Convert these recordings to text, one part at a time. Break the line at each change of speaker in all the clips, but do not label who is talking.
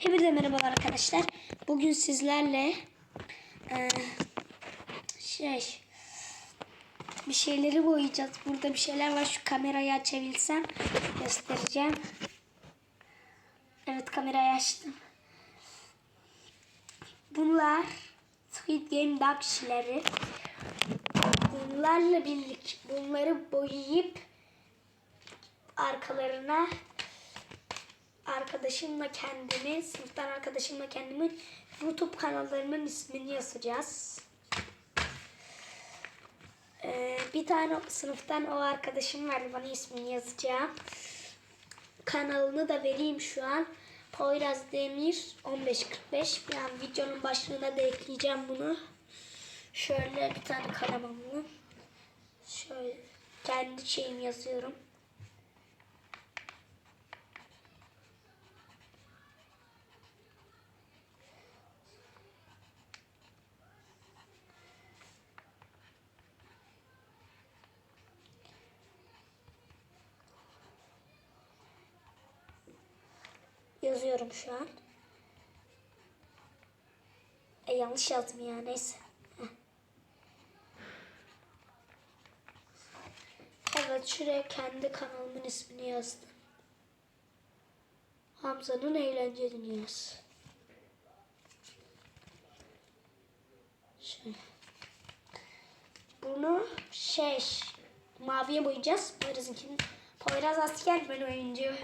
Hepinize merhabalar arkadaşlar. Bugün sizlerle eee, şey bir şeyleri boyayacağız. Burada bir şeyler var. Şu kamerayı açabilsem göstereceğim. Evet kamerayı açtım. Bunlar Squid Game Dark. Bunlarla birlikte bunları boyayıp arkalarına arkadaşımla kendimi, sınıftan arkadaşımla kendimin YouTube kanallarımın ismini yazacağız. Ee, bir tane sınıftan o arkadaşım vardı bana ismini yazacağım. Kanalını da vereyim şu an. Poyraz Demir 1545. Bir an videonun başlığına da ekleyeceğim bunu. Şöyle bir tane kalemimle. Şöyle kendi şeyimi yazıyorum. Yazıyorum şu an. E, yanlış yazdım ya neyse. Evet şuraya kendi kanalımın ismini yazdım. Hamza'nın eğlence dünyası. Şöyle. Bunu şey maviye boyayacağız. Poyraz'ınkini. Poyraz asker ben oyuncu.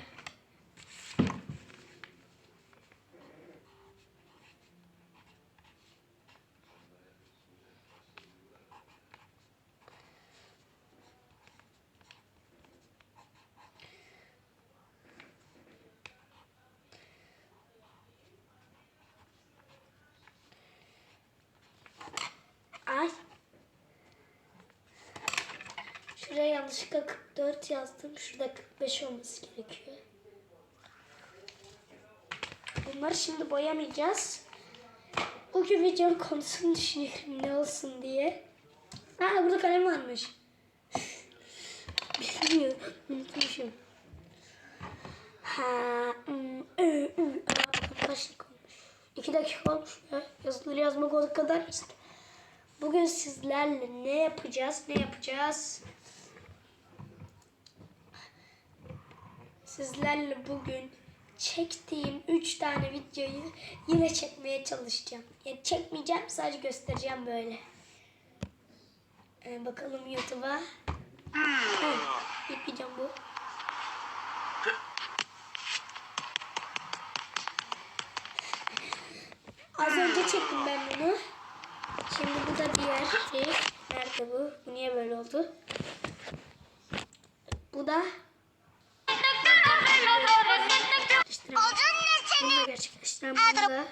Şuraya yanlışlıkla 44 yazdım. Şurada 45 olması gerekiyor. Bunları şimdi boyamayacağız. Bugün videonun konusunu düşünüyorum ne olsun diye. Ha burada kalem varmış. Bilmiyorum. Unutmuşum. Ha. Aa, olmuş? İki dakika olmuş ya. Yazıları yazmak o kadar basit. Bugün sizlerle ne yapacağız? Ne yapacağız? Sizlerle bugün çektiğim 3 tane videoyu yine çekmeye çalışacağım. Yani çekmeyeceğim sadece göstereceğim böyle. Ee, bakalım YouTube'a. Ha, yapacağım bu. Az önce çektim ben bunu. Şimdi bu da diğer şey. Nerede bu? Bu niye böyle oldu? Bu da gerçekleştiren bunu da.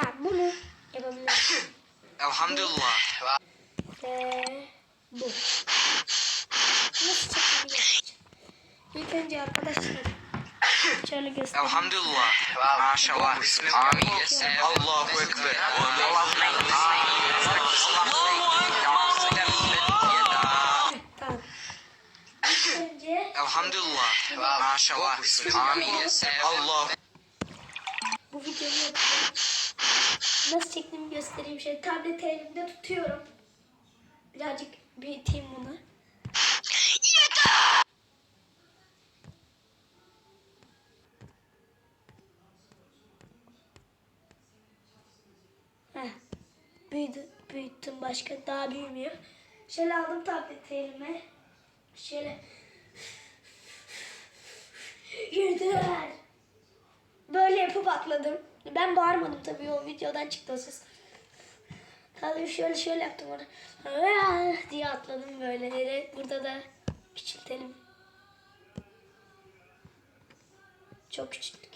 Ha bunu yapabilirim.
Elhamdülillah.
Ve bu. Nasıl göstereceğim. İlk önce arkadaşlar şöyle göstereyim.
Elhamdülillah. Maşallah. Bismillah. Amin. Allahu Ekber.
Tamam. İlk önce
Elhamdülillah. Maşallah. Amin. Allah.
Bu videoyu yapacağım. Nasıl çektiğimi göstereyim. Şöyle tableti elimde tutuyorum. Birazcık büyüteyim bunu. Heh. Büyüdü, büyüttüm başka daha büyümüyor. Şöyle aldım tableti elime. Şöyle Yeter. Atladım. Ben bağırmadım tabii o videodan çıktı o ses. Tabii şöyle şöyle yaptım onu. "Aa!" diye atladım böyle yere. Burada da küçültelim. Çok küçülttük.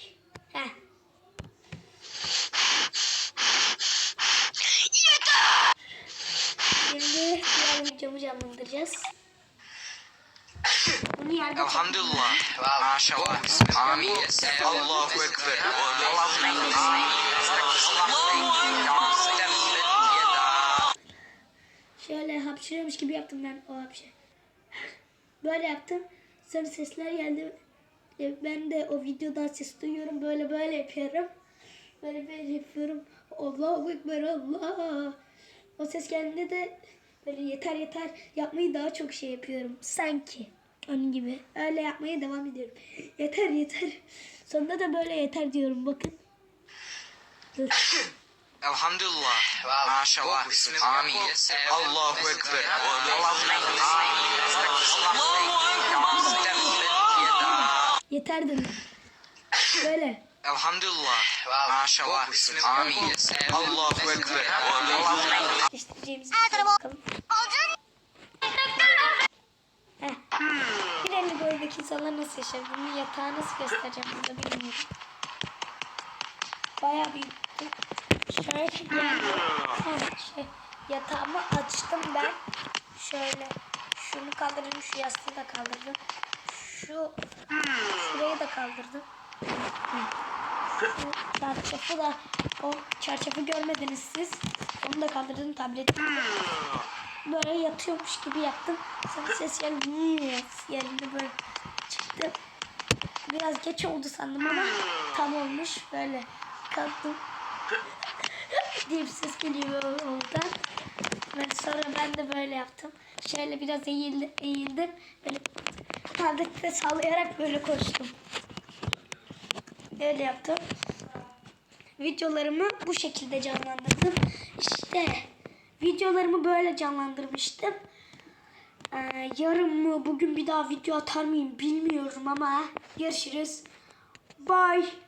Heh. Şimdi diğer videomu canlandıracağız. Bunu yerde
Elhamdülillah. Maşallah. Amin. Allahu Ekber.
Şöyle hapşırıyormuş gibi yaptım ben o hapşır. Böyle yaptım. Sonra sesler geldi. E, Ben de o videodan ses duyuyorum. Böyle böyle yapıyorum. böyle böyle yapıyorum. Allahu Ekber Allah. O ses geldiğinde de böyle yeter yeter yapmayı daha çok şey yapıyorum. Sanki. Onun gibi. Öyle yapmaya devam ediyorum. Yeter yeter. Sonunda da böyle yeter diyorum bakın. Dur.
Elhamdülillah. Maşallah. Bismillah. Amin. Allahu Ekber.
Yeter dedim. Böyle.
Elhamdülillah. Maşallah. Bismillah. Amin. Allahu Ekber.
Bir şey bakalım. Bir elli boydaki insanlar nasıl yaşar? Bunu yatağı nasıl göstereceğim burada bilmiyorum. Bayağı büyüktü. Şöyle. Ha, şey, yatağımı açtım ben. Şöyle. Şunu kaldırdım. Şu yastığı da kaldırdım. Şu şurayı da kaldırdım. Şu çarşafı da o çarşafı görmediniz siz. Onu da kaldırdım tableti. Böyle yatıyormuş gibi yaptım. Sonra ses geldi. Yerinde böyle çıktı. Biraz geç oldu sandım ama tam olmuş. Böyle kalktım. diye bir ses geliyor oradan. Ben sonra ben de böyle yaptım. Şöyle biraz eğildim, eğildim. Böyle tablette sallayarak böyle koştum. Öyle yaptım. Videolarımı bu şekilde canlandırdım. İşte videolarımı böyle canlandırmıştım. Ee, yarın mı bugün bir daha video atar mıyım bilmiyorum ama görüşürüz. Bye.